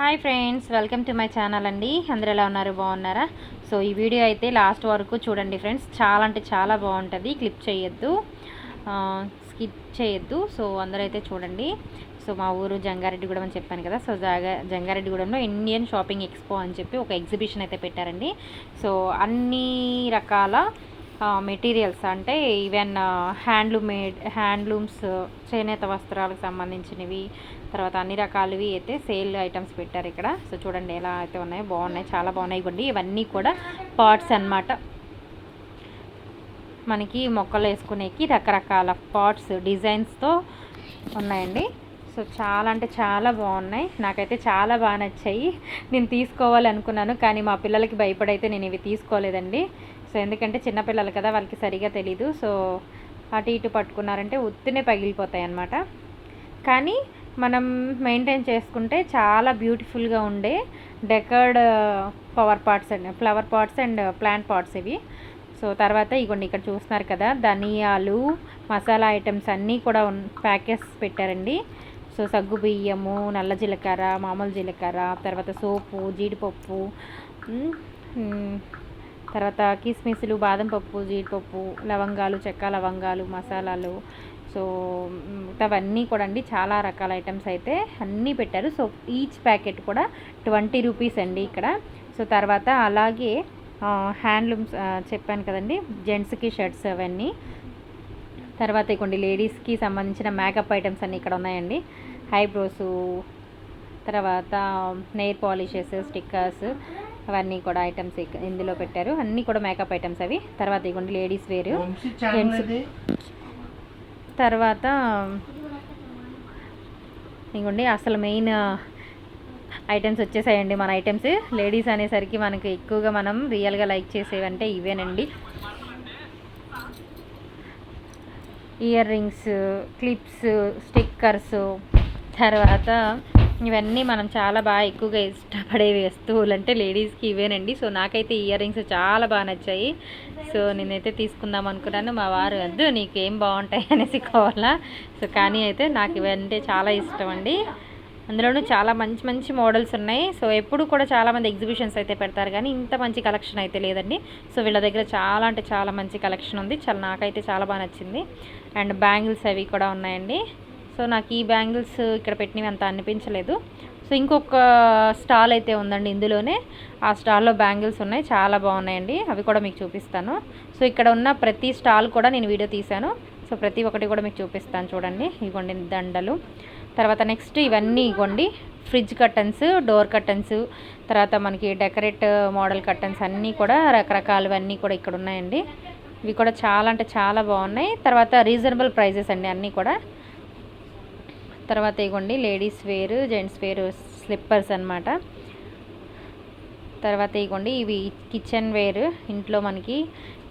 Hi friends welcome to my channel అండి. అందరు ఎలా ఉన్నారు? బాగున్నారా? సో ఈ వీడియో అయితే లాస్ట్ వరకు చూడండి ఫ్రెండ్స్. చాలా అంటే చాలా బాగుంటుంది. క్లిప్ చేయొద్దు. స్కిప్ చేయొద్దు. సో అందరూ అయితే చూడండి. సో మా ఊరు జంగారెడ్డిగూడెం అని చెప్పాను కదా. సో జంగా జంగారెడ్డిగూడెంలో ఇండియన్ షాపింగ్ ఎక్స్పో అని చెప్పి ఒక ఎగ్జిబిషన్ అయితే పెట్టారండి. సో అన్ని రకాల మెటీరియల్స్ అంటే ఈవెన్ హ్యాండ్లూమ్ మేడ్ హ్యాండ్లూమ్స్ చేనేత వస్త్రాలకు సంబంధించినవి తర్వాత అన్ని రకాలవి అయితే సేల్ ఐటమ్స్ పెట్టారు ఇక్కడ. సో చూడండి ఎలా అయితే ఉన్నాయో బాగున్నాయి చాలా బాగున్నాయి ఇవ్వండి. ఇవన్నీ కూడా పాట్స్ అన్నమాట. మనకి మొక్కలు వేసుకునేకి రకరకాల పాట్స్ డిజైన్స్తో ఉన్నాయండి. సో చాలా అంటే చాలా బాగున్నాయి. నాకైతే చాలా బాగా నచ్చాయి. నేను తీసుకోవాలనుకున్నాను కానీ మా పిల్లలకి భయపడైతే నేను ఇవి తీసుకోలేదండి. సో ఎందుకంటే చిన్నపిల్లలు కదా వాళ్ళకి సరిగా తెలీదు. సో అటు ఇటు పట్టుకున్నారంటే ఉత్తినే పగిలిపోతాయి అన్నమాట కానీ మనం మెయింటైన్ చేసుకుంటే చాలా బ్యూటిఫుల్గా ఉండే decorated power pots and flower pots and plant pots ఇవి. సో తర్వాత ఇగోండి ఇక్కడ చూస్తున్నారు కదా ధనియాలు మసాలా ఐటమ్స్ అన్నీ కూడా ప్యాకెట్స్ పెట్టారండి. సో సగ్గు బియ్యము నల్ల జీలకర్ర మామూలు జీలకర్ర తర్వాత సోపు జీడిపప్పు తర్వాత కిస్మిస్లు బాదం పప్పు జీడిపప్పు లవంగాలు చెక్క లవంగాలు మసాలాలు. సో మ్, అవన్నీ కూడా అండి. చాలా రకాల ఐటమ్స్ అయితే అన్నీ పెట్టారు. సో ఈచ్ ప్యాకెట్ కూడా ట్వంటీ రూపీస్ అండి ఇక్కడ. సో తర్వాత అలాగే హ్యాండ్లూమ్స్ చెప్పాను కదండి జెంట్స్కి షర్ట్స్ అవన్నీ. తర్వాత ఇకొండి లేడీస్కి సంబంధించిన మేకప్ ఐటమ్స్ అన్నీ ఇక్కడ ఉన్నాయండి. ఐబ్రోసు తర్వాత నెయిర్ పాలిషెస్ స్టిక్కర్స్. అవన్నీ కూడా ఐటమ్స్ ఇందులో పెట్టారు. అన్నీ కూడా మేకప్ ఐటమ్స్ అవి. తర్వాత ఇగోండి లేడీస్ వేరు జెంట్స్ తర్వాత ఇగోండి అసలు మెయిన్ ఐటమ్స్ వచ్చేసాయండి మన ఐటమ్స్ లేడీస్ అనేసరికి మనకి ఎక్కువగా మనం రియల్గా లైక్ చేసేవంటే ఇవేనండి. ఇయర్ రింగ్స్ క్లిప్స్ స్టిక్కర్స్ తర్వాత ఇవన్నీ మనం చాలా బాగా ఎక్కువగా ఇష్టపడే వస్తువులు అంటే లేడీస్కి ఇవేనండి. సో నాకైతే ఇయర్ రింగ్స్ చాలా బాగా నచ్చాయి. సో నేనైతే తీసుకుందాం అనుకున్నాను. మా వారు వద్దు నీకు ఏం బాగుంటాయి? అనేసి కావాలా సో కానీ అయితే నాకు ఇవంటే చాలా ఇష్టం అండి అందులోనూ చాలా మంచి మంచి మోడల్స్ ఉన్నాయి. సో ఎప్పుడు కూడా చాలామంది ఎగ్జిబిషన్స్ అయితే పెడతారు. కానీ ఇంత మంచి కలెక్షన్ అయితే లేదండి. సో వీళ్ళ దగ్గర చాలా అంటే చాలా మంచి కలెక్షన్ ఉంది. చాలా నాకైతే చాలా బాగా నచ్చింది. అండ్ బ్యాంగిల్స్ అవి కూడా ఉన్నాయండి. సో నాకు ఈ బ్యాంగిల్స్ ఇక్కడ పెట్టినవి అంత అనిపించలేదు. సో ఇంకొక స్టాల్ అయితే ఉందండి ఇందులోనే. ఆ స్టాల్లో బ్యాంగిల్స్ ఉన్నాయి. చాలా బాగున్నాయండి. అవి కూడా మీకు చూపిస్తాను. సో ఇక్కడ ఉన్న ప్రతి స్టాల్ కూడా నేను వీడియో తీశాను. సో ప్రతి ఒక్కటి కూడా మీకు చూపిస్తాను చూడండి. ఇగోండి దండలు. తర్వాత నెక్స్ట్ ఇవన్నీ ఇగోండి ఫ్రిడ్జ్ కర్టన్స్ డోర్ కర్టన్స్ తర్వాత మనకి డెకరేట్ మోడల్ కర్టన్స్ అన్నీ కూడా రకరకాలవన్నీ కూడా ఇక్కడ ఉన్నాయండి. ఇవి కూడా చాలా అంటే చాలా బాగున్నాయి. తర్వాత రీజనబుల్ ప్రైజెస్ అండి అన్నీ కూడా. తర్వాత ఇగోండి ladies wear gents wear slippers అన్నమాట. తర్వాత ఇగోండి ఇవి కిచెన్ వేర్ ఇంట్లో మనకి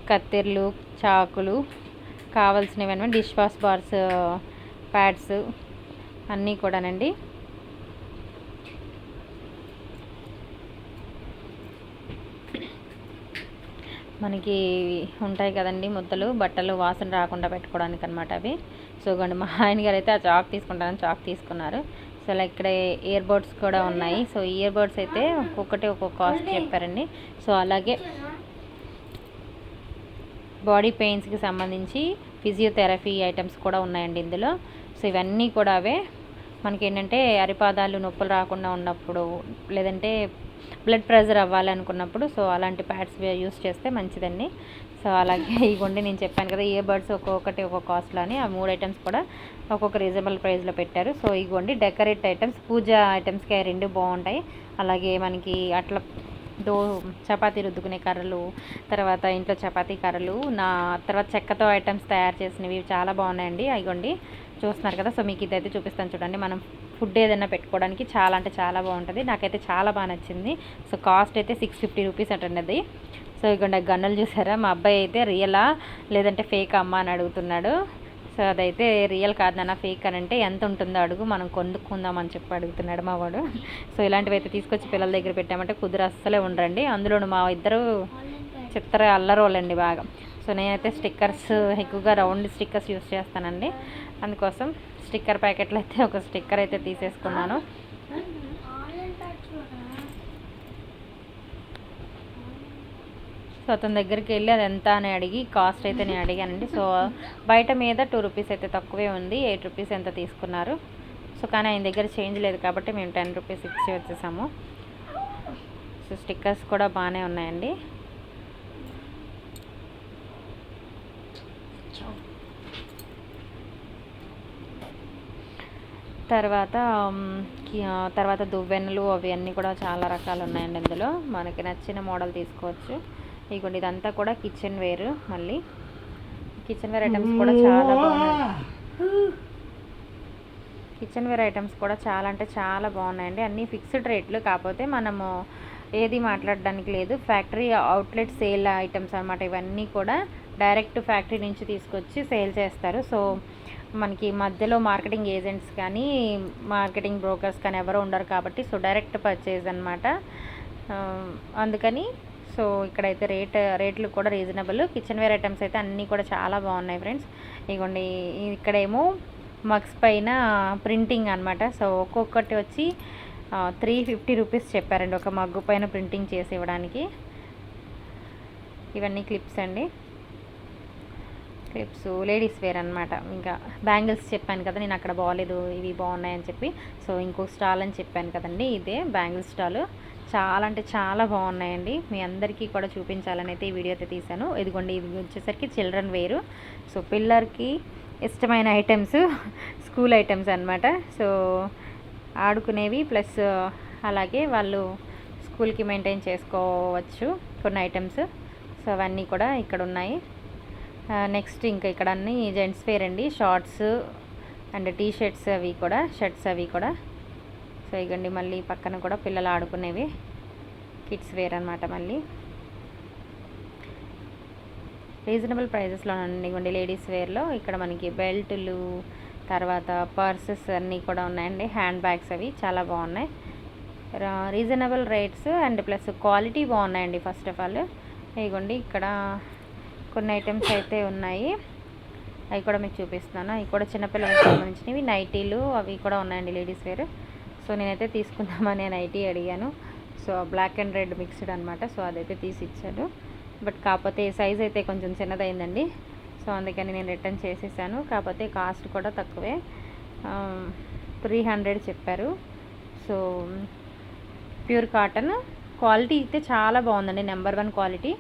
కత్తెర్లు చాకులు కావాల్సినవి డిష్ వాష్ బార్స్ ప్యాడ్స్ అన్నీ కూడానండి. మనకి ఉంటాయి కదండి ముద్దలు బట్టలు వాసన రాకుండా పెట్టుకోవడానికి అనమాట అవి. సో మా ఆయన గారు అయితే ఆ చాక్ తీసుకుంటారని చాక్ తీసుకున్నారు. సో అలా ఇక్కడ ఇయర్ బడ్స్ కూడా ఉన్నాయి. సో ఇయర్ బడ్స్ అయితే ఒక్కొక్కటి ఒక్కొక్క కాస్ట్ చెప్పారండి. సో అలాగే బాడీ పెయిన్స్కి సంబంధించి ఫిజియోథెరపీ ఐటమ్స్ కూడా ఉన్నాయండి ఇందులో. సో ఇవన్నీ కూడా అవే మనకి ఏంటంటే అరిపాదాలు నొప్పులు రాకుండా ఉన్నప్పుడు లేదంటే బ్లడ్ ప్రెషర్ అవ్వాలనుకున్నప్పుడు సో అలాంటి ప్యాడ్స్ యూస్ చేస్తే మంచిదండి. సో అలాగే ఇవ్వండి నేను చెప్పాను కదా ఇయర్ బడ్స్ ఒక్కొక్కటి ఒక్కొక్క కాస్ట్లో అని ఆ మూడు ఐటమ్స్ కూడా ఒక్కొక్క రీజనబుల్ ప్రైస్లో పెట్టారు. సో ఇవ్వండి డెకరేట్ ఐటమ్స్ పూజ ఐటమ్స్కి రెండు బాగుంటాయి. అలాగే మనకి అట్లా డో చపాతీ రుద్దుకునే కర్రలు తర్వాత ఇంట్లో చపాతీ కర్రలు నా తర్వాత చెక్కతో ఐటమ్స్ తయారు చేసినవి చాలా బాగున్నాయండి. అయిగోండి చూస్తున్నారు కదా సో మీకు ఇదైతే చూపిస్తాను చూడండి. మనం ఫుడ్ ఏదైనా పెట్టుకోవడానికి చాలా అంటే చాలా బాగుంటుంది. నాకైతే చాలా బాగా నచ్చింది. సో కాస్ట్ అయితే సిక్స్ ఫిఫ్టీ రూపీస్ అంటండి అది. సో ఇక్కడ గన్నులు చూసారా? మా అబ్బాయి అయితే రియలా లేదంటే ఫేక్ అమ్మ అని అడుగుతున్నాడు. సో అదైతే రియల్ కాదు ఫేక్ అని అంటే ఎంత ఉంటుందో అడుగు మనం కొనుక్కుందాం అని చెప్పి అడుగుతున్నాడు మా వాడు. సో ఇలాంటివి అయితే తీసుకొచ్చి పిల్లల దగ్గర పెట్టామంటే కుదురు అస్సలే ఉండరండి. అందులోను మా ఇద్దరు చిత్ర అల్లరోళ్ళండి బాగా. సో నేనైతే స్టిక్కర్స్ ఎక్కువగా రౌండ్ స్టిక్కర్స్ యూస్ చేస్తానండి. అందుకోసం స్టిక్కర్ ప్యాకెట్లు అయితే ఒక స్టిక్కర్ అయితే తీసేసుకున్నాను. సో అతని దగ్గరికి వెళ్ళి అది ఎంత అని అడిగి కాస్ట్ అయితే నేను అడిగానండి. సో బయట మీద టూ రూపీస్ అయితే తక్కువే ఉంది ఎయిట్ రూపీస్ ఎంత తీసుకున్నారు. సో కానీ ఆయన దగ్గర చేంజ్ లేదు కాబట్టి మేము టెన్ రూపీస్ ఇచ్చి వచ్చేసాము. సో స్టిక్కర్స్ కూడా బాగానే ఉన్నాయండి. తర్వాత తర్వాత దువ్వెనలు అవి అన్నీ కూడా చాలా రకాలు ఉన్నాయండి ఇందులో. మనకి నచ్చిన మోడల్ తీసుకోవచ్చు. ఇదిగోండి ఇదంతా కూడా కిచెన్ వేర్ మళ్ళీ. కిచెన్ వేర్ ఐటమ్స్ కూడా చాలా బాగున్నాయి. కిచెన్ వేర్ ఐటమ్స్ కూడా చాలా అంటే చాలా బాగున్నాయండి. అన్నీ ఫిక్స్డ్ రేట్లు కాకపోతే మనము ఏది మాట్లాడడానికి లేదు. ఫ్యాక్టరీ అవుట్లెట్ సేల్ ఐటమ్స్ అన్నమాట. ఇవన్నీ కూడా డైరెక్ట్ ఫ్యాక్టరీ నుంచి తీసుకొచ్చి సేల్ చేస్తారు. సో మనకి మధ్యలో మార్కెటింగ్ ఏజెంట్స్ కానీ మార్కెటింగ్ బ్రోకర్స్ కానీ ఎవరు ఉండరు కాబట్టి సో డైరెక్ట్ పర్చేజ్ అనమాట అందుకని సో ఇక్కడైతే రేట్ రేట్లు కూడా రీజనబుల్. కిచెన్ వేర్ ఐటమ్స్ అయితే అన్నీ కూడా చాలా బాగున్నాయి ఫ్రెండ్స్. ఇగోండి ఇక్కడేమో మగ్స్ పైన ప్రింటింగ్ అనమాట సో ఒక్కొక్కటి వచ్చి త్రీ ఫిఫ్టీ రూపీస్ చెప్పారండి ఒక మగ్గు పైన ప్రింటింగ్ చేసి ఇవ్వడానికి. ఇవన్నీ క్లిప్స్ అండి. క్లిప్స్ లేడీస్ వేర్ అనమాట ఇంకా బ్యాంగిల్స్ చెప్పాను కదా నేను అక్కడ బాగాలేదు ఇవి బాగున్నాయని చెప్పి. సో ఇంకో స్టాల్ అని చెప్పాను కదండి ఇదే బ్యాంగిల్ స్టాల్. చాలా అంటే చాలా బాగున్నాయండి. మీ అందరికీ కూడా చూపించాలని అయితే ఈ వీడియో అయితే తీశాను. ఇదిగోండి ఇది వచ్చేసరికి చిల్డ్రన్ వేరు. సో పిల్లర్కి ఇష్టమైన ఐటమ్స్ స్కూల్ ఐటమ్స్ అన్నమాట. సో ఆడుకునేవి ప్లస్ అలాగే వాళ్ళు స్కూల్కి మెయింటైన్ చేసుకోవచ్చు కొన్ని ఐటమ్స్. సో అవన్నీ కూడా ఇక్కడ ఉన్నాయి. నెక్స్ట్ ఇంకా ఇక్కడ అన్ని జెంట్స్ వేర్ అండి షార్ట్స్ అండ్ టీ షర్ట్స్ అవి కూడా షర్ట్స్ అవి కూడా. సో ఇగండి మళ్ళీ పక్కన కూడా పిల్లలు ఆడుకునేవి. కిడ్స్ వేర్ అనమాట మళ్ళీ. రీజనబుల్ ప్రైజెస్లో ఇవ్వండి లేడీస్ వేర్లో ఇక్కడ మనకి బెల్టులు తర్వాత పర్సెస్ అన్నీ కూడా ఉన్నాయండి. హ్యాండ్ బ్యాగ్స్ అవి చాలా బాగున్నాయి. Reasonable rates and plus quality బాగున్నాయండి ఫస్ట్ ఆఫ్ ఆల్ ఇగోండి ఇక్కడ కొన్ని ఐటమ్స్ అయితే ఉన్నాయి. అవి కూడా మీకు చూపిస్తున్నాను. అవి కూడా చిన్నపిల్లలకు సంబంధించినవి నైటీలు అవి కూడా ఉన్నాయండి లేడీస్ వేర్ సో నేనైతే తీసుకుందామని నేను ఐటీ అడిగాను. So black and red mixed అనమాట సో అదైతే తీసి ఇచ్చాడు బట్ కాకపోతే సైజ్ అయితే కొంచెం చిన్నదైందండి. సో అందుకని నేను రిటర్న్ చేసేసాను. కాకపోతే కాస్ట్ కూడా తక్కువే. త్రీ హండ్రెడ్ చెప్పారు. So pure cotton. క్వాలిటీ అయితే చాలా బాగుందండి. Number one quality.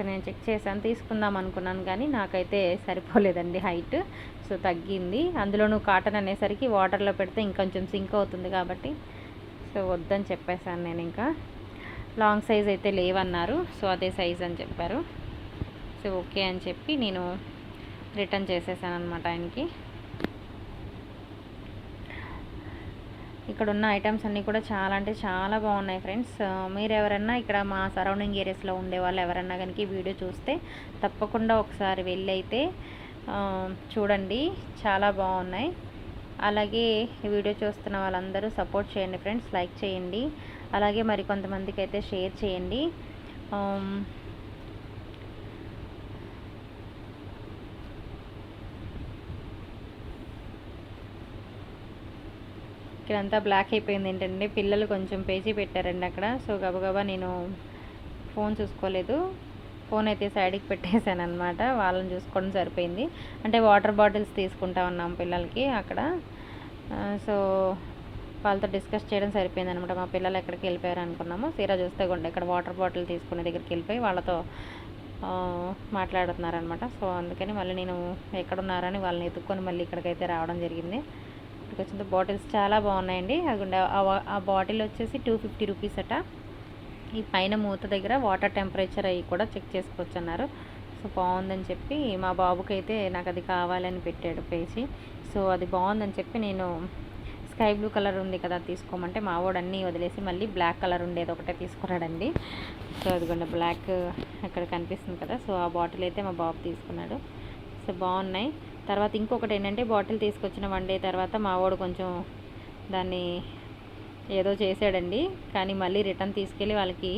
ఒకసారి నేను చెక్ చేశాను తీసుకుందాం అనుకున్నాను కానీ నాకైతే సరిపోలేదండి హైట్. సో తగ్గింది. అందులోనూ కాటన్ అనేసరికి వాటర్లో పెడితే ఇంకొంచెం సింక్ అవుతుంది కాబట్టి. సో వద్దని చెప్పేశాను నేను ఇంకా. లాంగ్ సైజ్ అయితే లేవన్నారు. సో అదే సైజ్ అని చెప్పారు. సో ఓకే అని చెప్పి నేను రిటర్న్ చేసేసాను అనమాట ఆయనకి. ఇక్కడ ఉన్న ఐటమ్స్ అన్నీ కూడా చాలా అంటే చాలా బాగున్నాయి ఫ్రెండ్స్. మీరు ఎవరన్నా ఇక్కడ మా సరౌండింగ్ ఏరియాస్లో ఉండే వాళ్ళు ఎవరన్నా కనుక వీడియో చూస్తే తప్పకుండా ఒకసారి వెళ్ళి అయితే చూడండి. చాలా బాగున్నాయి. అలాగే వీడియో చూస్తున్న వాళ్ళందరూ సపోర్ట్ చేయండి ఫ్రెండ్స్. లైక్ చేయండి. అలాగే మరి కొంతమందికి అయితే షేర్ చేయండి. ఇక్కడ ఇక్కడంతా బ్లాక్ అయిపోయింది ఏంటంటే పిల్లలు కొంచెం పేజీ పెట్టారండి అక్కడ. సో గబగబా నేను ఫోన్ చూసుకోలేదు. ఫోన్ అయితే సైడ్కి పెట్టేశాను అనమాట వాళ్ళని చూసుకోవడం సరిపోయింది. అంటే వాటర్ బాటిల్స్ తీసుకుంటా ఉన్నాం పిల్లలకి అక్కడ. సో వాళ్ళతో డిస్కస్ చేయడం సరిపోయింది అనమాట మా పిల్లలు ఎక్కడికి వెళ్ళిపోయారు అనుకున్నాము. సీరా చూస్తే కొండ ఇక్కడ వాటర్ బాటిల్ తీసుకునే దగ్గరికి వెళ్ళిపోయి వాళ్ళతో మాట్లాడుతున్నారనమాట సో అందుకని మళ్ళీ నేను ఎక్కడున్నారని వాళ్ళని ఎత్తుక్కొని మళ్ళీ ఇక్కడికైతే రావడం జరిగింది. ఇక్కడికి బాటిల్స్ చాలా బాగున్నాయండి. అదిగోండి ఆ ఆ బాటిల్ వచ్చేసి టూ ఫిఫ్టీ రూపీస్ అట. ఈ పైన మూత దగ్గర వాటర్ టెంపరేచర్ అవి కూడా చెక్ చేసుకోవచ్చు అన్నారు సో బాగుందని చెప్పి మా బాబుకి అయితే నాకు అది కావాలని పెట్టాడు పేసి సో అది బాగుందని చెప్పి నేను స్కై బ్లూ కలర్ ఉంది కదా తీసుకోమంటే మా వాడు అన్నీ వదిలేసి మళ్ళీ బ్లాక్ కలర్ ఉండేది ఒకటే తీసుకున్నాడండి. సో అదిగోండి బ్లాక్ అక్కడ కనిపిస్తుంది కదా. సో ఆ బాటిల్ అయితే మా బాబు తీసుకున్నాడు. సో బాగున్నాయి. తర్వాత ఇంకొకటి ఏంటంటే బాటిల్ తీసుకొచ్చిన వన్ డే తర్వాత మా వాడు కొంచెం దాన్ని ఏదో చేశాడండి. కానీ మళ్ళీ రిటర్న్ తీసుకెళ్ళి వాళ్ళకి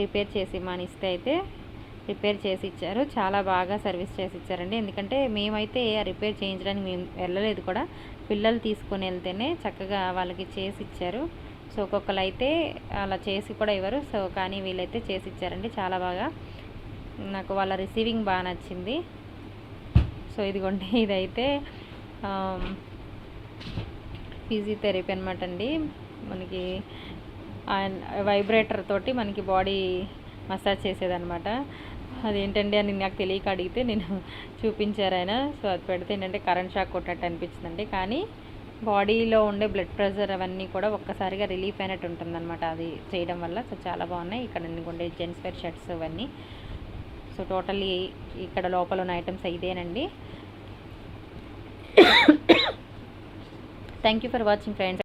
రిపేర్ చేసి ఇస్తే అయితే రిపేర్ చేసి ఇచ్చారు. చాలా బాగా సర్వీస్ చేసి ఇచ్చారండి. ఎందుకంటే మేమైతే రిపేర్ చేయించడానికి మేము వెళ్ళలేదు కూడా. పిల్లలు తీసుకొని వెళ్తేనే చక్కగా వాళ్ళకి చేసి ఇచ్చారు. సో ఒక్కొక్కరు అయితే అలా చేసి కూడా ఇవ్వరు. సో కానీ వీళ్ళైతే చేసి ఇచ్చారండి. చాలా బాగా. నాకు వాళ్ళ రిసీవింగ్ బాగా నచ్చింది. సో ఇదిగోండి ఇదైతే ఫిజియోథెరపీ అనమాట అండి. మనకి వైబ్రేటర్ తోటి మనకి బాడీ మసాజ్ చేసేదనమాట అదేంటండి అని నాకు తెలియక అడిగితే నేను చూపించారు ఆయన. సో అది పెడితే ఏంటంటే కరెంట్ షాక్ కొట్టినట్టు అనిపించిందండి. కానీ బాడీలో ఉండే బ్లడ్ ప్రెషర్ అవన్నీ కూడా ఒక్కసారిగా రిలీఫ్ అయినట్టు ఉంటుందన్నమాట. అది చేయడం వల్ల సో చాలా బాగున్నాయి. ఇక్కడ ఉండే జెంట్స్ వేర్ షర్ట్స్ అవన్నీ. సో టోటల్లీ ఇక్కడ లోపల ఉన్న ఐటమ్స్ ఇదేనండి. Thank you for watching friends